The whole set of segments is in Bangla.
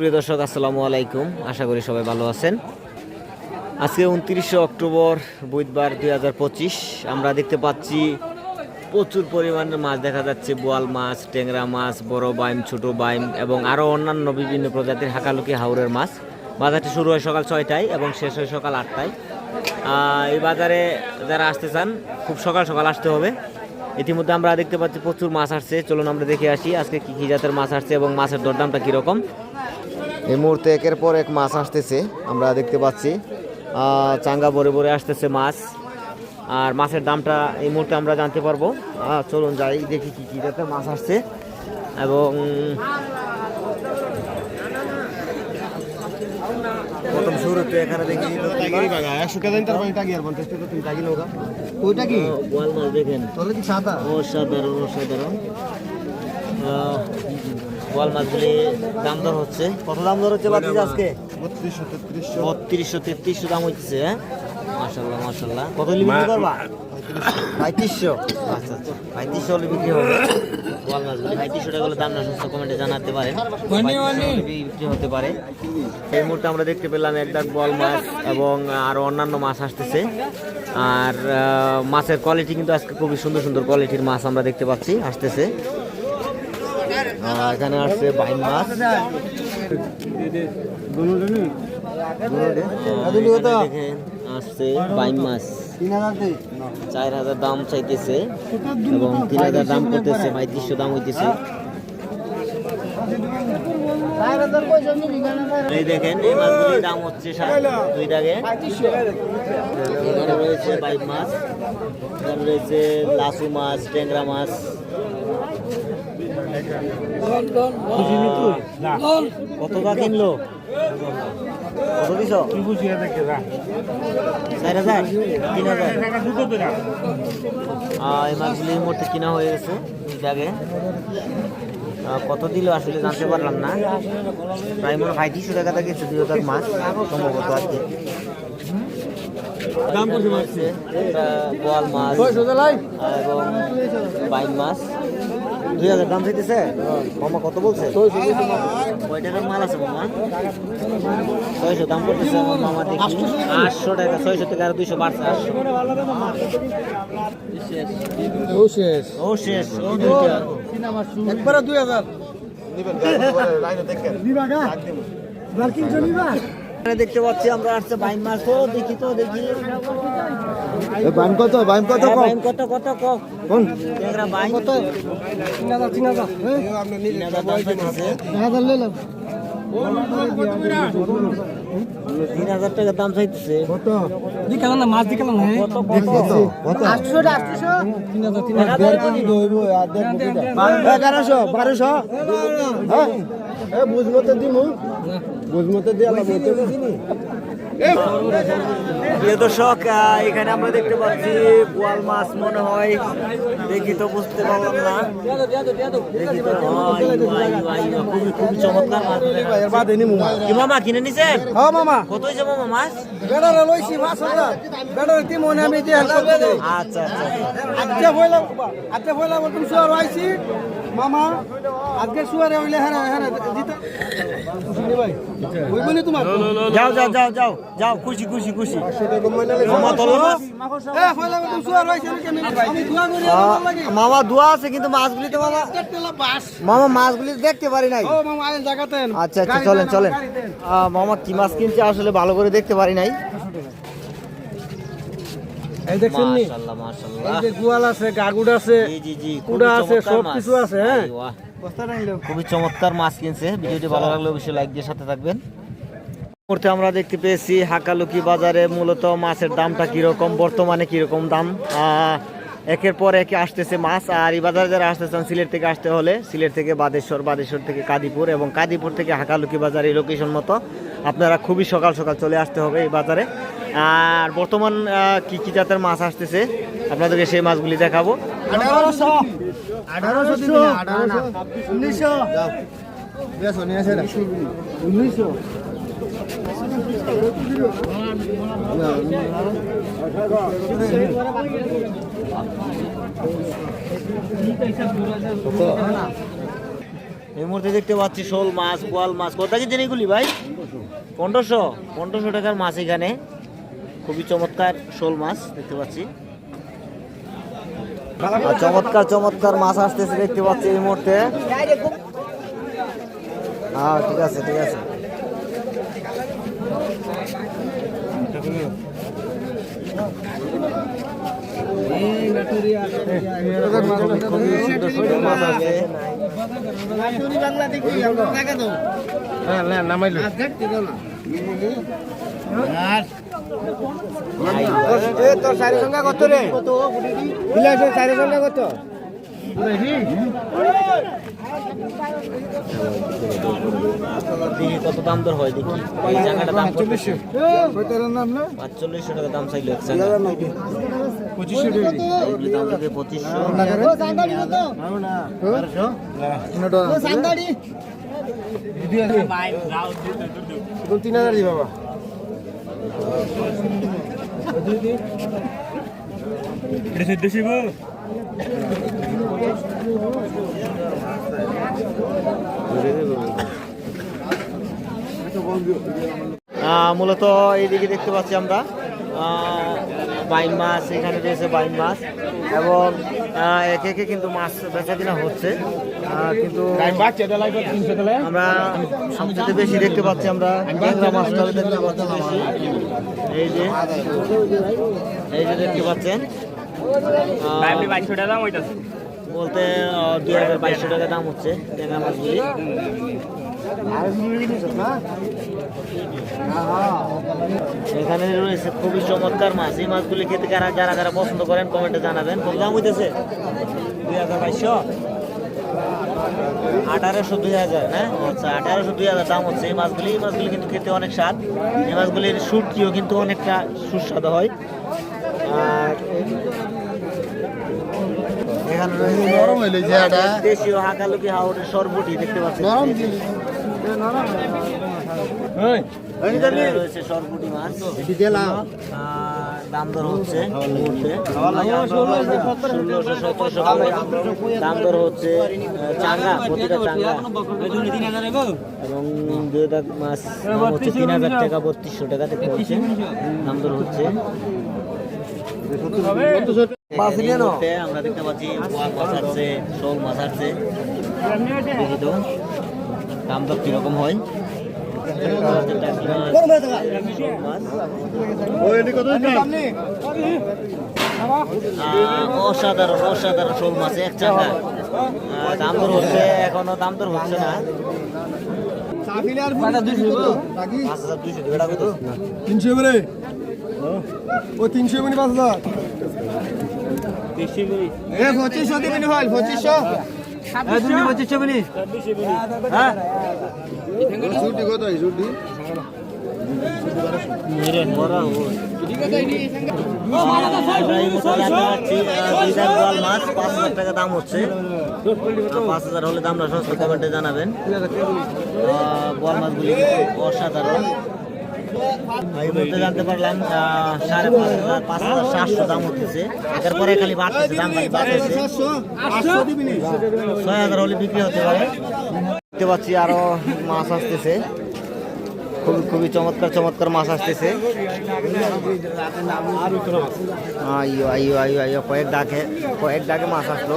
প্রিয় দর্শক, আসসালামু আলাইকুম। আশা করি সবাই ভালো আছেন। আজকে উনত্রিশে অক্টোবর, বুধবার দু হাজার পঁচিশ। আমরা দেখতে পাচ্ছি প্রচুর পরিমাণের মাছ দেখা যাচ্ছে। বোয়াল মাছ, ট্যাংরা মাছ, বড় বাইম, ছোট বাইম এবং আরও অন্যান্য বিভিন্ন প্রজাতির হাকালুকি হাওরের মাছ। বাজারটি শুরু হয় সকাল ছয়টায় এবং শেষ হয় সকাল আটটায়। এই বাজারে যারা আসতে চান, খুব সকাল সকাল আসতে হবে। ইতিমধ্যে আমরা দেখতে পাচ্ছি প্রচুর মাছ আসছে। চলুন আমরা দেখে আসি আজকে কি কি জাতের মাছ আসছে এবং মাছের দরদামটা কীরকম। এই মুহূর্তে একের পর এক মাছ আসতেছে আমরা দেখতে পাচ্ছি আহ, চাঙ্গা ভরে ভরে আসতেছে মাছ আর মাছের দামটা এই মুহূর্তে আমরা জানতে পারব আহ, চলুন যাই দেখি কি কি যাতে মাছ আসছে এবং প্রথম শুরুতে এখানে দেখি একশো কেজি তার পানি টাকি আর পঞ্চাশ টাকা তুমি টাকি লোক ওইটা কি বোয়াল মাছ দেখেন তোলে কি সাদা অসাধারণ অসাধারণ আহ, বোয়াল মাছগুলি দাম দর হচ্ছে। কত দাম দর হচ্ছে বাকি আজকে? বত্রিশশো তেত্রিশশো দাম হচ্ছে হ্যাঁ? মাসাল্লাহ কত হলে বিক্রি করবা? পঁয়ত্রিশশো। আচ্ছা আচ্ছা। পঁয়ত্রিশশো হলে বিক্রি হবে। বোয়াল মাছগুলি পঁয়ত্রিশশো টাকা হলে দাম না সুস্থ কমেন্টে জানাতে পারেন বিক্রি হতে পারে। এই মুহূর্তে আমরা দেখতে পেলাম এক দাগ বল মাছ এবং আরও অন্যান্য মাছ আসতেছে। আর মাছের কোয়ালিটি কিন্তু আজকে খুবই সুন্দর সুন্দর কোয়ালিটির মাছ আমরা দেখতে পাচ্ছি আসতেছে। এখানে আসছে বাইম মাছ। দেখেন আসছে বাইম মাছ। চার হাজার দাম চাইতেছে এবং তিন হাজার দাম করতেছে পঁয়ত্রিশশো দাম হইতেছে। এই দেখেন এই মাছগুলির দাম হচ্ছে দুই টাকে। রয়েছে বাইক মাছ রয়েছে লাসু মাছ ট্যাংরা মাছ। কত কিনলো কত দিছ চার হাজার তিন হাজার আহ, এই মাছগুলি এই মুহূর্তে কিনা হয়ে গেছে কত দিল আসলে জানতে পারলাম না প্রায় মনে হয় পঁয়ত্রিশশো টাকা থেকে দুই হাজার মাছ সম্ভবত আর কি দাম কত মাছ বোয়াল মাছ এবং বাইন মাছ দুই হাজার দাম চাইতেছে? মামা কত বলছে? মাল আছে মামা? ছয়শো দাম করতেছে আমার মামা দেখি। আটশো টাকা ছয়শো থেকে আর দুইশো বাড়ছে আটশো। ও শেষ। ও শেষ ও দুইটা। একবারে দুই হাজার। দেখতে পাচ্ছি আমরা আসছে বাইন মাছ। তো দেখি তো দেখি। বাইম কত? বাইম কত কত কত কোন কত তিন হাজার তিন হাজার তিন হাজার দাম চাইতেছে তিন হাজার নিলাম তিন হাজার টাকা দাম চাইতেছে। কত? দিকালাম না মাছ দিকালাম না কত কত? আটশো আটশো তিন হাজার তিন এগারোশো বারোশো। হ্যাঁ? এ বুঝমতে দিমু। বুঝমতে দিয়ে প্রিয় দর্শক এখানে আমরা দেখতে পাচ্ছি বোয়াল মাছ মনে হয়। দেখি তো বুঝতে পারলাম না। দেখি তো আই, আই, আই, খুবই খুবই চমৎকার মাছ এর বাদে নিমু কি মামা কিনে নিছেন হ্যাঁ মামা। কত হয়েছে মামা মাছ? বেড়ারে লইছি মাছ হাজার বেড়ারে কি মনে আমি হেল্প আচ্ছা আচ্ছা আচ্ছা। আজকে শুয়ার আইছি। মামা আজকে শুয়ারে হইলে হ্যাঁ হ্যাঁ শুনি ভাই হইব নি তোমার যাও যাও যাও যাও যাও খুশি খুশি খুশি। মামা দোয়া আছে কিন্তু মাছগুলি তো মামা মামা মাছগুলি দেখতে পারি নাই। আচ্ছা আচ্ছা চলেন চলেন। মামা কি মাছ কিনছে আসলে ভালো করে দেখতে পারি নাই। এই দেখছেন নি? মাশাআল্লাহ এই যে গোয়াল আছে গাগুড আছে জি জি জি কুড়া আছে, সব কিছু আছে, হ্যাঁ। খুবই চমৎকার মাছ কিনছে। ভিডিওটি ভালো লাগলে অবশ্যই লাইক দিয়ে সাথে থাকবেন। মুহূর্তে আমরা দেখতে পেয়েছি হাকালুকি বাজারে মূলত মাছের দামটা কীরকম বর্তমানে কীরকম দাম। একের পর একে আসতেছে মাছ আর এই বাজারে যারা আসতেছেন সিলেট থেকে আসতে হলে সিলেট থেকে বাদেশ্বর বাদেশ্বর থেকে কাদিপুর এবং কাদিপুর থেকে হাকালুকি বাজার এই লোকেশন মতো আপনারা খুবই সকাল সকাল চলে আসতে হবে এই বাজারে। আর বর্তমান কি কি জাতের মাছ আসতেছে আপনাদেরকে সেই মাছগুলি দেখাবো। আঠারোশো। আঠারোশো দিবি না আঠারোশো উনিশশো। বেশ নিয়ে আসে উনিশশো। এই মুহূর্তে দেখতে পাচ্ছি শোল মাছ বোয়াল মাছ। কত কি এগুলি ভাই? পনেরোশো। পনেরোশো টাকার মাছ এখানে। খুবই চমৎকার শোল মাছ দেখতে পাচ্ছি। আর চমৎকার চমৎকার মাছ আসতেছে দেখতে পাচ্ছি এই মুহূর্তে। হ্যাঁ ঠিক আছে ঠিক আছে। হ্যাঁ না নামাইলো। আজ দেখতে দাও না। এ তোর চারি সংখ্যা কত রে? বিলাসের চারি সংখ্যা কত? কত দাম দর হয় দেখি। এই জায়গাটা দাম না? পাঁচচল্লিশশো টাকা দাম চাইলো এক জায়গা পঁচিশশো টাকা। এগুলি দাম থেকে পঁচিশশো সিদ্ধ শিব মূলত এইদিকে দেখতে পাচ্ছি আমরা। বাইন মাছ এখানে রয়েছে বাইন মাছ। এবং আহ, একে একে কিন্তু মাছ বেচা কিনা হচ্ছে কিন্তু আমরা সবচেয়ে বেশি দেখতে পাচ্ছি আমরা। ট্যাংরা মাছটা দেখতে পাচ্ছি বেশি এই যে এই যে দেখতে পাচ্ছেন। আহ, বলতে দুই হাজার বাইশশো টাকা দাম হচ্ছে ট্যাংরা মাছগুলি। এখানে রয়েছে খুবই চমৎকার মাছ। এই মাছগুলি খেতে যারা যারা যারা পছন্দ করেন কমেন্টে জানাবেন। কত দাম হইতেছে? দুই হাজার বাইশশো। আঠারোশো দুই হাজার হ্যাঁ আচ্ছা আঠারোশো দুই হাজার দাম হচ্ছে। এই মাছগুলি এই মাছগুলি কিন্তু খেতে অনেক স্বাদ। এই মাছগুলির সুটকিও কিন্তু অনেকটা সুস্বাদু হয়। আর এখানে রয়েছে দেশীয় হাকালুকি হাওড়ের সরবটি দেখতে পাচ্ছেন। এখানে রয়েছে সরপুটি মাছ দাম দর হচ্ছে ষোলোশো সতেরোশো দাম দর হচ্ছে চাঙ্গা প্রতিটা চাঙ্গা এবং দাগ মাছ হচ্ছে তিন হাজার টাকা বত্রিশশো টাকা দেখতে পাচ্ছেন দাম দর হচ্ছে আমরা দেখতে পাচ্ছি মাছ আছে। শোল মাছ তো দাম দর কীরকম হয়? অসাধারণ অসাধারণ শোল মাছ এক আহ, দাম দর হচ্ছে এখনও দাম দর হচ্ছে না। তিনশো এবারে ও তিনশো এমনি পাঁচ হাজার? পঁচিশশো দিবেন পঁচিশশো। মিনি হ্যাঁ ছুটি কোথায় ছুটি মাছ পাঁচ হাজার টাকা দাম হচ্ছে পাঁচ হাজার হলে দামটা সস্তা কমেন্টে জানাবেন। বোয়াল মাছগুলি অসাধারণ। মুহূর্তে জানতে পারলাম সাড়ে পাঁচ হাজার পাঁচ হাজার সাতশো দাম হচ্ছে একের পরে খালি বাড়তেছে দাম খালি বাড়তেছে। ছয় হাজার হলে বিক্রি হতে পারে। দেখতে পাচ্ছি আরও মাছ আসতেছে। খুবই খুবই চমৎকার চমৎকার মাছ আসতেছে। কয়েক ডাকে কয়েক ডাকে মাছ আসলো।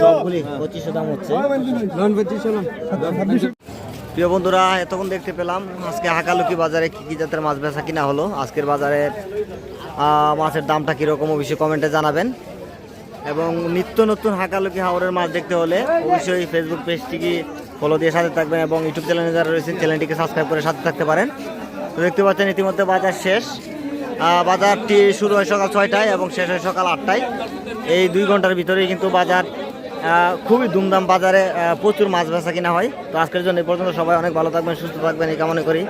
সবগুলি পঁচিশশো দাম হচ্ছে। প্রিয় বন্ধুরা এতক্ষণ দেখতে পেলাম আজকে হাকালুকি বাজারে কি কি জাতের মাছ বেচা কিনা হলো। আজকের বাজারে মাছের দামটা কীরকম অবশ্যই কমেন্টে জানাবেন। এবং নিত্য নতুন হাকালুকি হাওড়ের মাছ দেখতে হলে অবশ্যই ফেসবুক পেজটিকে ফলো দিয়ে সাথে থাকবেন এবং ইউটিউব চ্যানেলে যারা রয়েছেন চ্যানেলটিকে সাবস্ক্রাইব করে সাথে থাকতে পারেন। তো দেখতে পাচ্ছেন ইতিমধ্যে বাজার শেষ। বাজারটি শুরু হয় সকাল ছয়টায় এবং শেষ হয় সকাল আটটায়। এই দুই ঘণ্টার ভিতরেই কিন্তু বাজার খুবই দুমদাম বাজারে প্রচুর মাছ বেচা কিনা হয়। তো আজকের জন্য এই পর্যন্ত সবাই অনেক ভালো থাকবেন, সুস্থ থাকবেন, এই কামনা করি।